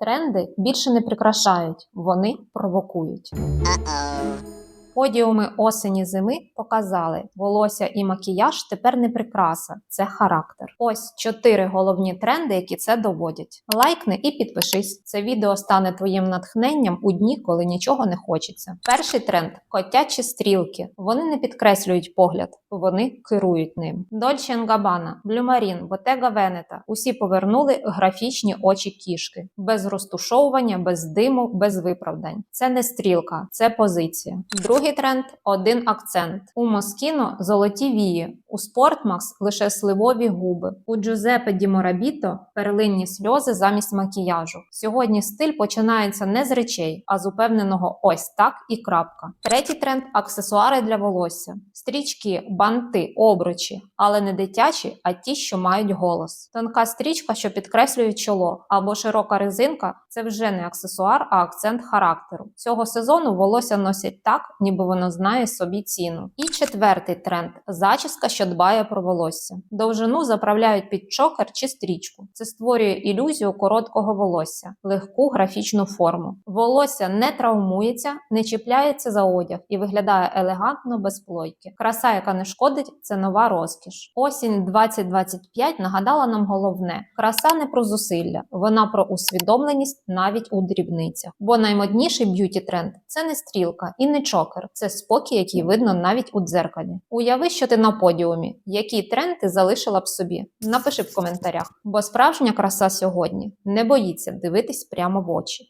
Тренди більше не прикрашають, вони провокують. Подіуми осені зими показали, волосся і макіяж тепер не прикраса, це характер. Ось чотири головні тренди, які це доводять. Лайкни і підпишись. Це відео стане твоїм натхненням у дні, коли нічого не хочеться. Перший тренд котячі стрілки. Вони не підкреслюють погляд, вони керують ним. Dolce Gabbana, Блюмарін, Bottega Veneta – усі повернули графічні очі кішки, без розтушовування, без диму, без виправдань. Це не стрілка, це позиція. Другий тренд один акцент. У Москіно золоті вії, у Спортмакс лише сливові губи. У Джузепе Ді Морабіто перлинні сльози замість макіяжу. Сьогодні стиль починається не з речей, а з упевненого ось так і крапка. Третій тренд аксесуари для волосся. Стрічки, банти, обручі, але не дитячі, а ті, що мають голос. Тонка стрічка, що підкреслює чоло, або широка резинка це вже не аксесуар, а акцент характеру. Цього сезону волосся носять так, ніби воно знає собі ціну. І четвертий тренд зачіска, що дбає про волосся. Довжину заправляють під чокер чи стрічку. Це створює ілюзію короткого волосся, легку графічну форму. Волосся не травмується, не чіпляється за одяг і виглядає елегантно без плойки. Краса, яка не шкодить, це нова розкіш. Осінь 2025 нагадала нам головне: краса не про зусилля, вона про усвідомленість навіть у дрібницях. Бо наймодніший б'юті тренд це не стрілка і не чокер, це спокій, який видно навіть у дзеркалі. Уяви, що ти на подіумі, який тренд ти залишила б собі. Напиши в коментарях, бо справжня краса сьогодні не боїться дивитись прямо в очі.